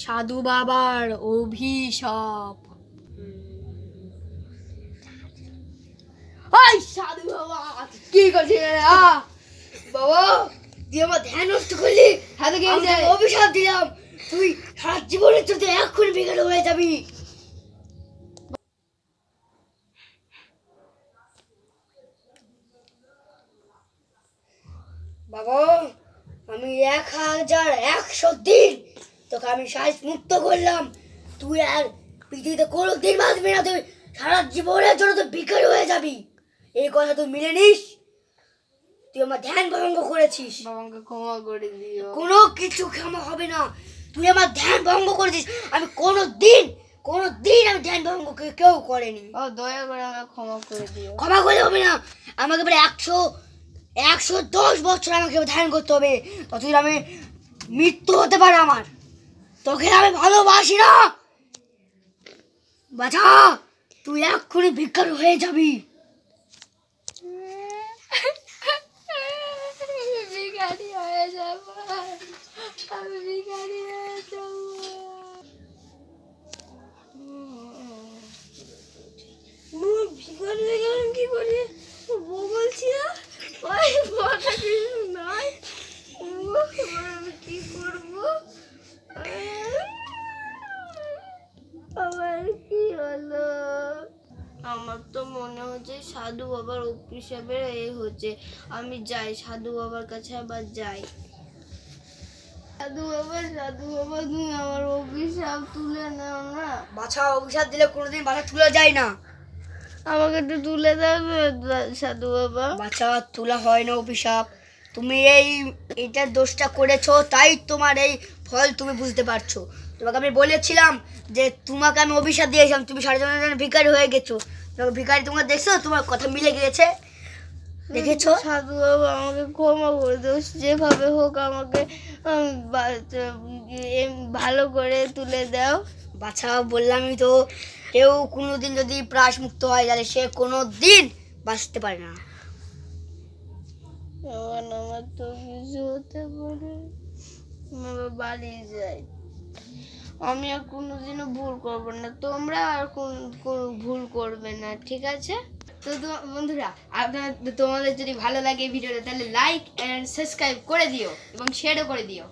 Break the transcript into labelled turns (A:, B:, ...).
A: সাধু বাবার অভিশাপ। ওই সাধু বাবা কি করছিস রে, বাবা তুই আমার ধ্যান নষ্ট করলি। হাতে
B: আমি তোকে
A: অভিশাপ দিলাম। তুই সারা জীবনের জন্য এক্ষুনি বেকার হয়ে যাবি। বাবা আমি এক হাজার একশো দিন তোকে আমি শ্বাস মুক্ত করলাম। তুই আর পৃথিবীতে কোনো দিন বাঁচবি না তুই সারা জীবনের জন্য তুই বিকার হয়ে যাবি। এই কথা তুই মিলে নিস? তুই আমার ধ্যান ভঙ্গ করেছিস।
B: বাবাকে ক্ষমা করে দিও।
A: কোনো কিছু ক্ষমা হবে না। তুই আমার ধ্যান ভঙ্গ করেছিস। আমি কোনো দিন কোনো দিন আমি ধ্যান ভঙ্গ কেউ করেনি।
B: ও দয়া করে আমাকে ক্ষমা করে দিও।
A: ক্ষমা করলে হবে না। আমাকে এবারে একশো একশো দশ বছর আমাকে ধ্যান করতে হবে। ততদিন আমি মৃত্যু হতে পারে আমার। তোকে আমি ভালোবাসি না। বাছা, তুই এক্ষুনি ভিক্ষার হয়ে যাবি।
B: ভিখারি হয়ে যাব। আমি ভিখারি হয়ে যাব। ভিখারি হয়ে গেলাম কি করে? বলছি না? আমার তো মনে হচ্ছে সাধু বাবার অভিশাপের এ হচ্ছে। আমি যাই সাধু বাবার কাছে আবার যাই। সাধু বাবা সাধু বাবা তুমি আমার অভিশাপ তুলে নাও না।
A: বাছা অভিশাপ দিলে কোনোদিন বাছা তুলে যায় না।
B: আমাকে একটু তুলে দেবে সাধু বাবা।
A: বাচ্চা তোলা হয় না অভিশাপ। তুমি এই এটার দোষটা করেছ তাই তোমার এই ফল তুমি বুঝতে পারছ। তোমাকে আমি বলেছিলাম যে তোমাকে আমি অভিশাপ দিয়েছিলাম তুমি সারা জীবনের ভিকারি হয়ে গেছো। ভিকারি তোমাকে দেখছ তোমার কথা মিলে গিয়েছে। দেখেছ?
B: সাধু বাবা আমাকে ক্ষমা করে দিও যেভাবে হোক আমাকে ভালো করে তুলে দাও।
A: বাচ্চা বললামই তো কেউ কোনোদিন যদি প্রাস মুক্ত হয় তাহলে সে কোনো দিন বাঁচতে পারে না।
B: এখন আমার তো কিছু হতে পারে বাড়ি যাই আমি আর কোনোদিনও ভুল করব না। তোমরা আর কোন ভুল করবে না, ঠিক আছে? তো- বন্ধুরা, আপনার তোমাদের যদি ভালো লাগে ভিডিওটা, তাহলে লাইক অ্যান্ড সাবস্ক্রাইব করে দিও এবং শেয়ারও করে দিও।